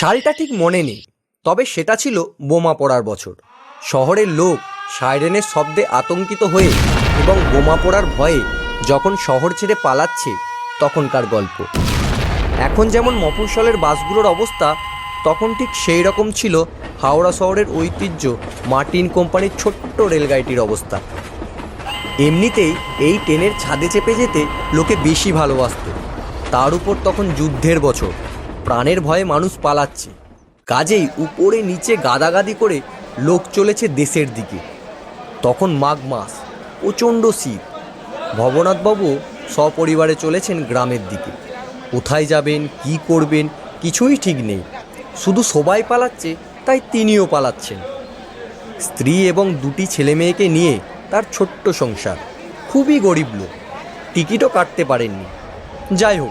সালটা ঠিক মনে নেই, তবে সেটা ছিল বোমা পড়ার বছর। শহরের লোক সাইরেনের শব্দে আতঙ্কিত হয়ে এবং বোমা পড়ার ভয়ে যখন শহর ছেড়ে পালাচ্ছে তখনকার গল্প। এখন যেমন মফস্বলের বাসগুলোর অবস্থা, তখন ঠিক সেই রকম ছিল হাওড়া শহরের ঐতিহ্য মার্টিন কোম্পানির ছোট্ট রেলগাড়িটির অবস্থা। এমনিতেই এই ট্রেনের ছাদে চেপে যেতে লোকে বেশি ভালোবাসত। তার উপর তখন যুদ্ধের বছর। প্রাণের ভয়ে মানুষ পালাচ্ছে। কাজেই উপরে নিচে গাদাগাদি করে লোক চলেছে দেশের দিকে। তখন মাঘ মাস, প্রচণ্ড শীত। ভবনাথবাবু সপরিবারে চলেছেন গ্রামের দিকে। কোথায় যাবেন, কি করবেন, কিছুই ঠিক নেই। শুধু সবাই পালাচ্ছে, তাই তিনিও পালাচ্ছেন। স্ত্রী এবং দুটি ছেলে মেয়েকে নিয়ে তার ছোট্ট সংসার। খুবই গরিব লোক। টিকিটও কাটতে পারেননি। যাই হোক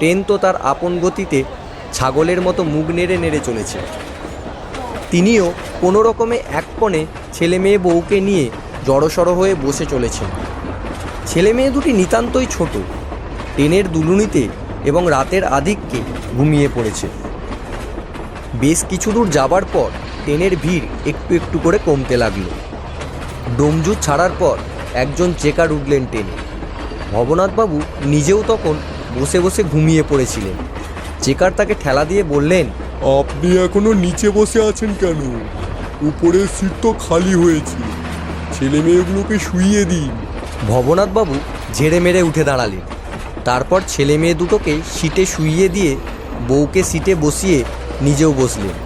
ট্রেন তো তার আপন গতিতে ছাগলের মতো মুখ নেড়ে নেড়ে চলেছে। তিনিও কোনো রকমে এক কোণে ছেলে মেয়ে বউকে নিয়ে জড়সড় হয়ে বসে চলেছেন। ছেলে মেয়ে দুটি নিতান্তই ছোট। ট্রেনের দুলুনিতে এবং রাতের আধিক্যে ঘুমিয়ে পড়েছে। বেশ কিছু দূর যাবার পর ট্রেনের ভিড় একটু একটু করে কমতে লাগল। ডোমজু ছাড়ার পর একজন চেকার উঠলেন ট্রেনে। ভবনাথবাবু নিজেও তখন বসে বসে ঘুমিয়ে পড়েছিলেন। চেকার তাকে ঠেলা দিয়ে বললেন আপনি এখনও নিচে বসে আছেন কেন? উপরের সিট তো খালি হয়েছে। ছেলে মেয়েগুলোকে শুইয়ে দিন। ভবনাথবাবু ঝেড়ে মেরে উঠে দাঁড়ালেন। তারপর ছেলে মেয়ে দুটোকে সিটে শুইয়ে দিয়ে বউকে সিটে বসিয়ে নিজেও বসলেন।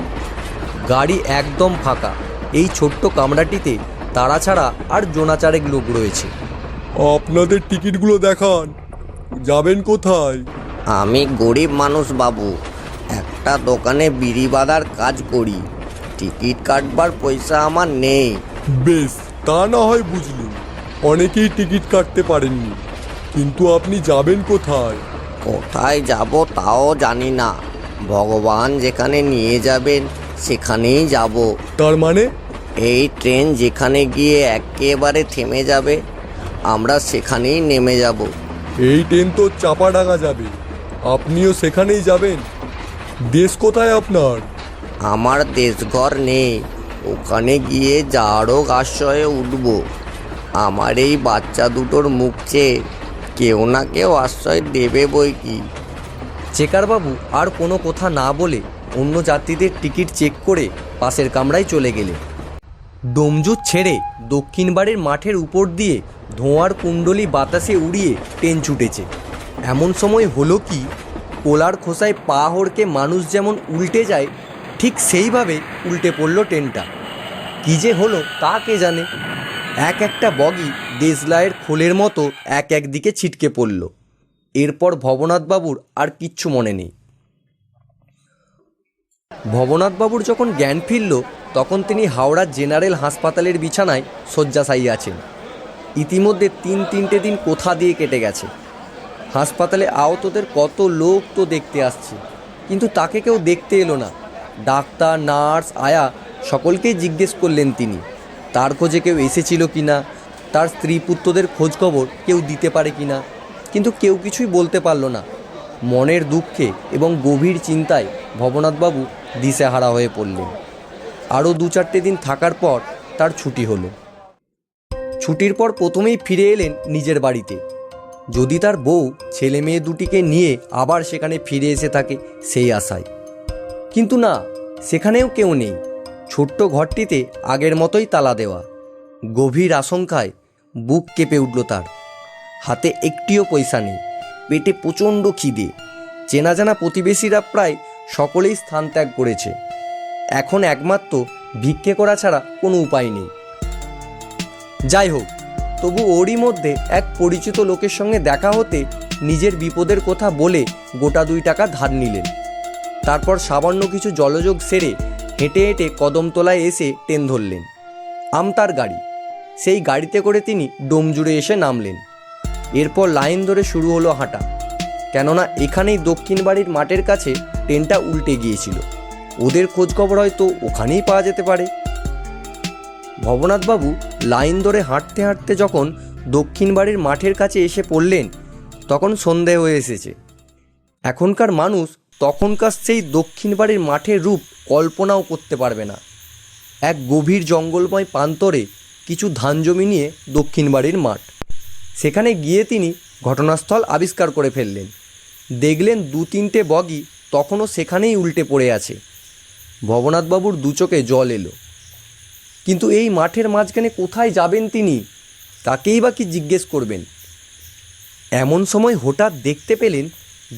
গাড়ি একদম ফাঁকা। এই ছোট্ট কামরাটিতে তারা ছাড়া আর জোনাচারেক লোক রয়েছে। আপনাদের টিকিটগুলো দেখান। যাবেন কোথায়? আমি গরিব মানুষ বাবু। একটা দোকানে বিড়ি বাঁধার কাজ করি। টিকিট কাটবার পয়সা আমার নেই। বেশ তা না হয় বুঝলুম। অনেকেই টিকিট কাটতে পারেননি। কিন্তু আপনি যাবেন কোথায়? কোথায় যাব তাও জানি না। ভগবান যেখানে নিয়ে যাবেন সেখানেই যাব। তার মানে? এই ট্রেন যেখানে গিয়ে একেবারে থেমে যাবে আমরা সেখানেই নেমে যাব। এই ট্রেন তো চাপাডাঙ্গা যাবে। আপনিও সেখানেই যাবেন। দেশ কোথায় আপনার? আমার দেশঘর নেই। ওখানে গিয়ে যারও আশ্রয়ে উঠব। আমার এই বাচ্চা দুটোর মুখ চেয়ে কেউ না কেউ আশ্রয় দেবে বই কি? চেকারবাবু আর কোনো কথা না বলে অন্য যাত্রীদের টিকিট চেক করে পাশের কামরায় চলে গেলেন। ডোমজুত ছেড়ে দক্ষিণ বাড়ির মাঠের উপর দিয়ে ধোঁয়ার কুণ্ডলি বাতাসে উড়িয়ে ট্রেন ছুটেছে। এমন সময় হলো কি, কোলার খোসায় পা হড়কে মানুষ যেমন উল্টে যায়, ঠিক সেইভাবে উল্টে পড়ল ট্রেনটা কী যে হলো তা কে জানে? এক একটা বগি দেশলাইয়ের খোলের মতো এক একদিকে ছিটকে পড়ল। এরপর ভবনাথবাবুর আর কিচ্ছু মনে নেই। ভবনাথবাবুর যখন জ্ঞান ফিরল, তখন তিনি হাওড়া জেনারেল হাসপাতালের বিছানায় শয্যাশায়ী আছেন। ইতিমধ্যে তিন তিনটে দিন কোথা দিয়ে কেটে গেছে। হাসপাতালে আহতদের কত লোক তো দেখতে আসছে। কিন্তু তাকে কেউ দেখতে এলো না। ডাক্তার, নার্স, আয়া সকলকেই জিজ্ঞেস করলেন তিনি। তার খোঁজে কেউ এসেছিল কি না তার স্ত্রী পুত্রদের খোঁজ খবর কেউ দিতে পারে কি না কিন্তু কেউ কিছুই বলতে পারল না। মনের দুঃখে এবং গভীর চিন্তায় ভবনাথবাবু দিশেহারা হয়ে পড়লেন আরও দু চারটে দিন থাকার পর তার ছুটি হলো। ছুটির পর প্রথমেই ফিরে এলেন নিজের বাড়িতে। যদি তার বউ, ছেলে মেয়ে দুটিকে নিয়ে আবার সেখানে ফিরে এসে থাকে, সেই আশায়। কিন্তু না, সেখানেও কেউ নেই। ছোট্ট ঘরটিতে আগের মতোই তালা দেওয়া। গভীর আশঙ্কায় বুক কেঁপে উঠল তার। হাতে একটিও পয়সা নেই। পেটে প্রচণ্ড খিদে। চেনা জানা প্রতিবেশীরা প্রায় সকলেই স্থান ত্যাগ করেছে। এখন একমাত্র ভিক্ষে করা ছাড়া কোনো উপায় নেই। যাই হোক, তবু ওরই মধ্যে এক পরিচিত লোকের সঙ্গে দেখা হতে নিজের বিপদের কথা বলে গোটা দুই টাকা ধার নিলেন। তারপর সামান্য কিছু জলযোগ সেরে হেঁটে হেঁটে কদমতলায় এসে ট্রেন ধরলেন। আমতার গাড়ি। সেই গাড়িতে করে তিনি ডোমজুড়ে এসে নামলেন। এরপর লাইন ধরে শুরু হলো হাঁটা। কেননা এখানেই দক্ষিণ বাড়ির মাঠের কাছে ট্রেনটা উল্টে গিয়েছিল। ওদের খোঁজখবর হয়তো ওখানেই পাওয়া যেতে পারে। ভবনাথবাবু লাইন ধরে হাঁটতে হাঁটতে যখন দক্ষিণ বাড়ির মাঠের কাছে এসে পড়লেন, তখন সন্ধে হয়ে এসেছে। এখনকার মানুষ তখনকার সেই দক্ষিণ বাড়ির মাঠের রূপ কল্পনাও করতে পারবে না। এক গভীর জঙ্গলময় প্রান্তরে কিছু ধান জমি নিয়ে দক্ষিণ বাড়ির মাঠ। সেখানে গিয়ে তিনি ঘটনাস্থল আবিষ্কার করে ফেললেন। দেখলেন দু তিনটে বগি তখনও সেখানেই উল্টে পড়ে আছে। ভবনাথবাবুর দু চোখে জল এলো। কিন্তু এই মাঠের মাঝখানে কোথায় যাবেন তিনি, তাকেই বা কি জিজ্ঞেস করবেন? এমন সময় হঠাৎ দেখতে পেলেন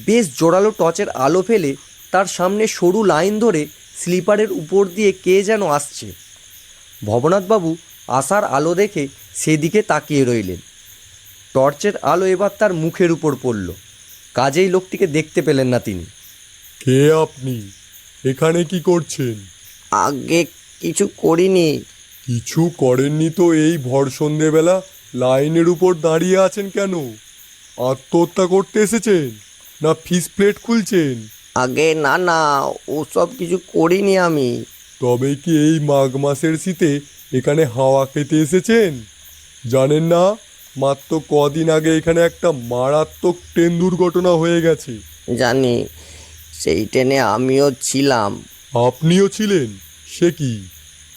বেশ জোরালো টর্চের আলো ফেলে তার সামনে সরু লাইন ধরে স্লিপারের উপর দিয়ে কে যেন আসছে। ভবনাথবাবু আসার আলো দেখে সেদিকে তাকিয়ে রইলেন। টর্চের আলো এবার তার মুখের উপর পড়ল। কাজেই লোকটিকে দেখতে পেলেন না তিনি। কে আপনি? এখানে কি করছেন? আগে কিছু করিনি। কিছু করেননি তো এই ভর সন্ধেবেলা লাইনের উপর দাঁড়িয়ে আছেন কেন? আত্মহত্যা করতে এসেছেন? না ফিস প্লেট খুলছেন? আগে না না ওসব কিছু করিনি আমি। তবে কি এই মাঘ মাসের শীতে এখানে হাওয়া খেতে এসেছেন? জানেন না? মাত্র কদিন আগে এখানে একটা মারাত্মক ট্রেন দুর্ঘটনা হয়ে গেছে। জানি সেই ট্রেনে আমিও ছিলাম। আপনিও ছিলেন? সে কি?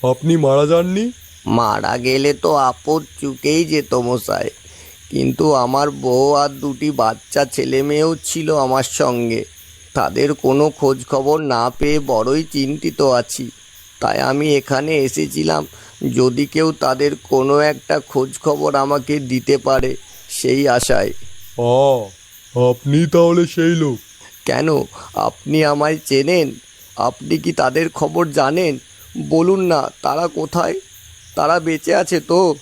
আপনি মারা যাননি? মারা গেলে তো আপদ চুকেই যেত মশাই। কিন্তু আমার বউ আর দুটি বাচ্চা ছেলে মেয়েও ছিল আমার সঙ্গে। তাদের কোনো খোঁজ খবর না পেয়ে বড়ই চিন্তিত আছি। তাই আমি এখানে এসেছিলাম যদি কেউ তাদের কোনো একটা খোঁজ খবর আমাকে দিতে পারে সেই আশায়। আ আপনি তাহলে সেই লোক? কেন? আপনি আমায় চেনেন? আপনি কি তাদের খবর জানেন? বলুন না তারা কোথায়? তারা বেঁচে আছে তো।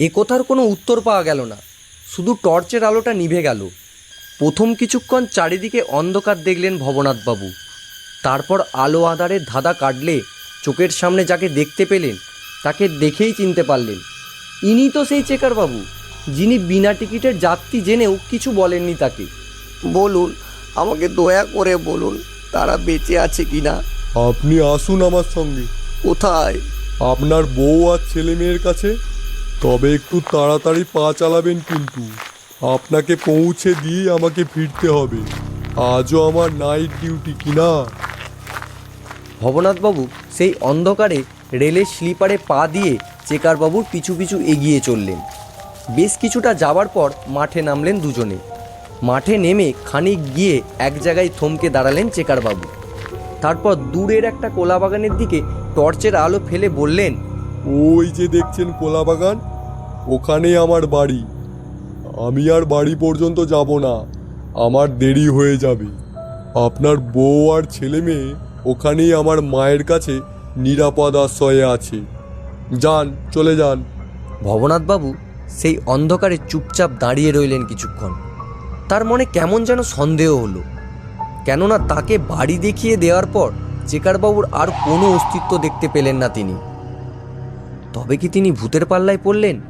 এ কথার কোনো উত্তর পাওয়া গেল না। শুধু টর্চের আলোটা নিভে গেল। প্রথম কিছুক্ষণ চারিদিকে অন্ধকার দেখলেন ভবনাথবাবু। তারপর আলো আধারের ধাঁধা কাটলে চোখের সামনে যাকে দেখতে পেলেন তাকে দেখেই চিনতে পারলেন। ইনি তো সেই চেকারবাবু যিনি বিনা টিকিটের যাত্রী জেনেও কিছু বলেননি তাকে। বলুন আমাকে দয়া করে বলুন তারা বেঁচে আছে কি না আপনি আসুন আমার সঙ্গে। কোথায়? আপনার বউ আর ছেলে মেয়ের কাছে। তবে একটু তাড়াতাড়ি পা চালাবেন কিন্তু। আপনাকে পৌঁছে দিয়ে আমাকে ফিরতে হবে। আজও আমার নাইট ডিউটি কিনা? ভবনাথবাবু সেই অন্ধকারে রেলের স্লিপারে পা দিয়ে চেকারবাবুর পিছু পিছু এগিয়ে চললেন। বেশ কিছুটা যাওয়ার পর মাঠে নামলেন দুজনে। মাঠে নেমে খানিক গিয়ে এক জায়গায় থমকে দাঁড়ালেন চেকারবাবু। তারপর দূরের একটা কোলা বাগানের দিকে টর্চের আলো ফেলে বললেন, ওই যে দেখছেন কোলা বাগান ওখানেই আমার বাড়ি। আমি আর বাড়ি পর্যন্ত যাব না। আমার দেরি হয়ে যাবে। আপনার বউ আর ছেলে মেয়ে ওখানেই আমার মায়ের কাছে নিরাপদ আশ্রয়ে আছে। যান, চলে যান। ভবনাথবাবু সেই অন্ধকারে চুপচাপ দাঁড়িয়ে রইলেন কিছুক্ষণ। তার মনে কেমন যেন সন্দেহ হলো। কেননা তাকে বাড়ি দেখিয়ে দেওয়ার পর চেকারবাবুর আর কোনো অস্তিত্ব দেখতে পেলেন না তিনি। তবে কি তিনি ভূতের পাল্লায় পড়লেন?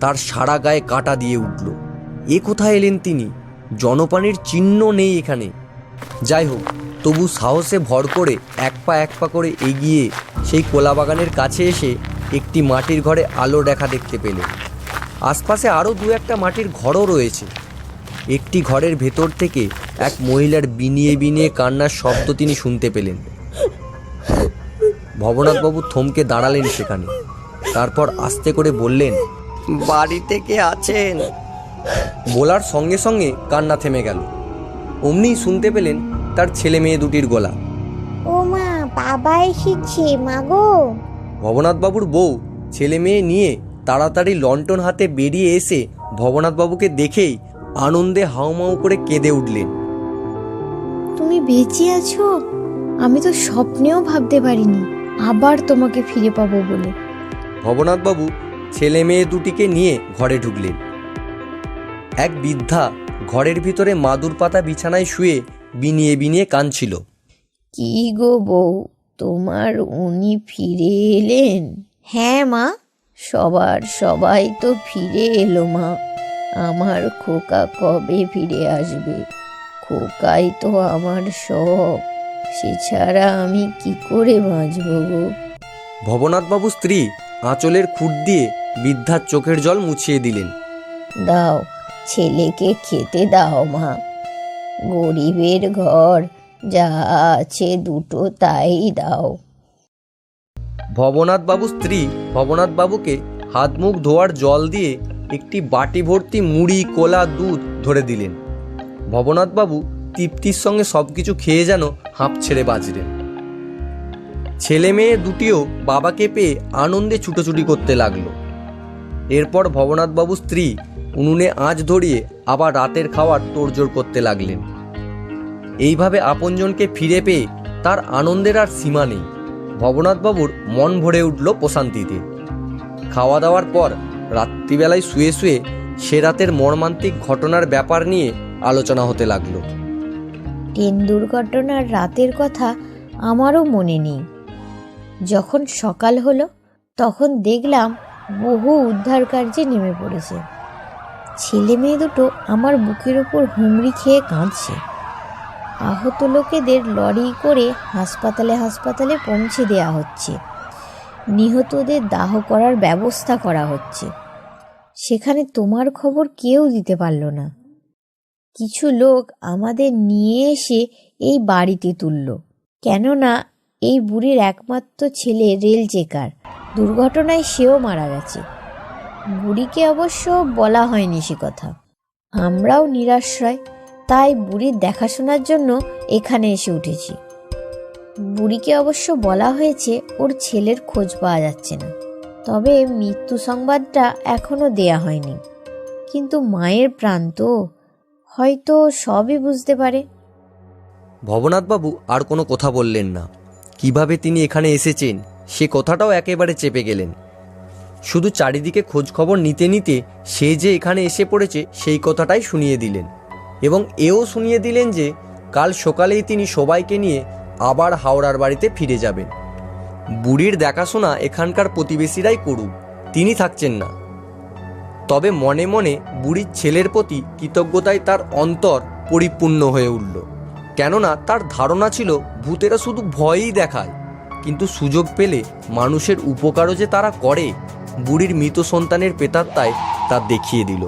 তার সারা গায়ে কাটা দিয়ে উঠল। এ কোথায় এলেন তিনি? জনপানির চিহ্ন নেই এখানে। যাই হোক তবু সাহসে ভর করে এক পা এক পা করে এগিয়ে সেই কোলা বাগানের কাছে এসে একটি মাটির ঘরে আলো দেখা দেখতে পেলেন আশপাশে আরও দু একটা মাটির ঘরও রয়েছে। একটি ঘরের ভেতর থেকে এক মহিলার বিনিয়ে বিনিয়ে কান্নার শব্দ তিনি শুনতে পেলেন। ভবনাথবাবু থমকে দাঁড়ালেন সেখানে। তারপর আস্তে করে বললেন বাড়ি থেকে আছেন? বলার সঙ্গে সঙ্গে কান্না থেমে গেল। অমনিই শুনতে পেলেন তার ছেলে মেয়ে দুটির গলা। ও মা বাবা এসেছে মাগো ভবনাথবাবুর বউ ছেলে মেয়ে নিয়ে তাড়াতাড়ি লন্ঠন হাতে বেরিয়ে এসে ভবনাথবাবুকে দেখেই আনন্দে হাউমাউ করে কেঁদে উঠলেন। তুমি বেঁচে আছো? আমি তো স্বপ্নেও ভাবতে পারিনি আবার তোমাকে ফিরে পাবো বলে। ভবনাথবাবু ছেলে মেয়ে দুটিকে নিয়ে ঘরে ঢুকলেন। এক বৃদ্ধা ঘরের ভিতরে মাদুর পাতা বিছানায় শুয়ে বিনিয়ে বিনিয়ে কাঁদছিল। কি গো বউ তোমার উনি ফিরে এলেন? হ্যাঁ মা। সবার সবাই তো ফিরে এলো মা। আমার খোকা কবে ফিরে আসবে? খোকাই তো আমার সব। সে ছাড়া আমি কি করে বাঁচবো গো? ভবনাথবাবু স্ত্রী আঁচলের খুঁট দিয়ে বৃদ্ধার চোখের জল মুছিয়ে দিলেন। দাও ছেলেকে খেতে দাও মা। গরিবের ঘর, যা আছে দুটো তাই দাও। ভবনাথ বাবু স্ত্রী ভবনাথ বাবুকে হাত মুখ ধোয়ার জল দিয়ে একটি বাটি ভর্তি মুড়ি, কোলা, দুধ ধরে দিলেন। ভবনাথ বাবু তৃপ্তির সঙ্গে সব কিছু খেয়ে যেন হাঁপ ছেড়ে বাজলেন। ছেলে মেয়ে দুটিও বাবাকে পেয়ে আনন্দে ছুটোছুটি করতে লাগল। এরপর ভবনাথ বাবু স্ত্রী উনুনে আঁচ ধরিয়ে আবার রাতের খাওয়ার তোড়জোড় করতে লাগলেন। এইভাবে আপনজনকে ফিরে পেয়ে তার আনন্দের আর সীমা নেই। ভবনাথবাবুর মন ভরে উঠল প্রশান্তিতে। খাওয়া দাওয়ার পর রাত্রিবেলায় শুয়ে শুয়ে সে রাতের মর্মান্তিক ঘটনার ব্যাপার নিয়ে আলোচনা হতে লাগল। ট্রেন দুর্ঘটনার রাতের কথা আমারও মনে নেই। যখন সকাল হলো, তখন দেখলাম বহু উদ্ধার কার্যে নেমে পড়েছে। ছেলে মেয়ে দুটো আমার বুকের ওপর হুমড়ি খেয়ে কাঁদছে। আহত লোকেদের লরি করে হাসপাতালে হাসপাতালে পৌঁছে দেওয়া হচ্ছে। নিহতদের দাহ করার ব্যবস্থা করা হচ্ছে। সেখানে তোমার খবর কেউ দিতে পারল না। কিছু লোক আমাদের নিয়ে এসে এই বাড়িতে তুলল। কেননা এই বুড়ির একমাত্র ছেলে রেল চেকার। দুর্ঘটনায় সেও মারা গেছে। বুড়িকে অবশ্য বলা হয়নি সে কথা। আমরাও নিরাশ্রয়। তাই বুড়ির দেখাশোনার জন্য এখানে এসে উঠেছি। বুড়িকে অবশ্য বলা হয়েছে ওর ছেলের খোঁজ পাওয়া যাচ্ছে না। তবে মৃত্যু সংবাদটা এখনও দেয়া হয়নি। কিন্তু মায়ের প্রাণ তো, হয়তো সবই বুঝতে পারে। ভবনাথবাবু আর কোনো কথা বললেন না। কীভাবে তিনি এখানে এসেছেন, সে কথাটাও একেবারে চেপে গেলেন। শুধু চারিদিকে খোঁজ খবর নিতে নিতে সে যে এখানে এসে পড়েছে, সেই কথাটাই শুনিয়ে দিলেন। এবং এও শুনিয়ে দিলেন যে, কাল সকালেই তিনি সবাইকে নিয়ে আবার হাওড়ার বাড়িতে ফিরে যাবেন। বুড়ির দেখাশোনা এখানকার প্রতিবেশীরাই করুক, তিনি থাকছেন না। তবে মনে মনে বুড়ির ছেলের প্রতি কৃতজ্ঞতায় তার অন্তর পরিপূর্ণ হয়ে উঠল। কেননা তার ধারণা ছিল, ভূতেরা শুধু ভয়ই দেখায়। কিন্তু সুযোগ পেলে মানুষের উপকারও যে তারা করে, বুড়ির মৃত সন্তানের পেতাত্তায় তা দেখিয়ে দিল।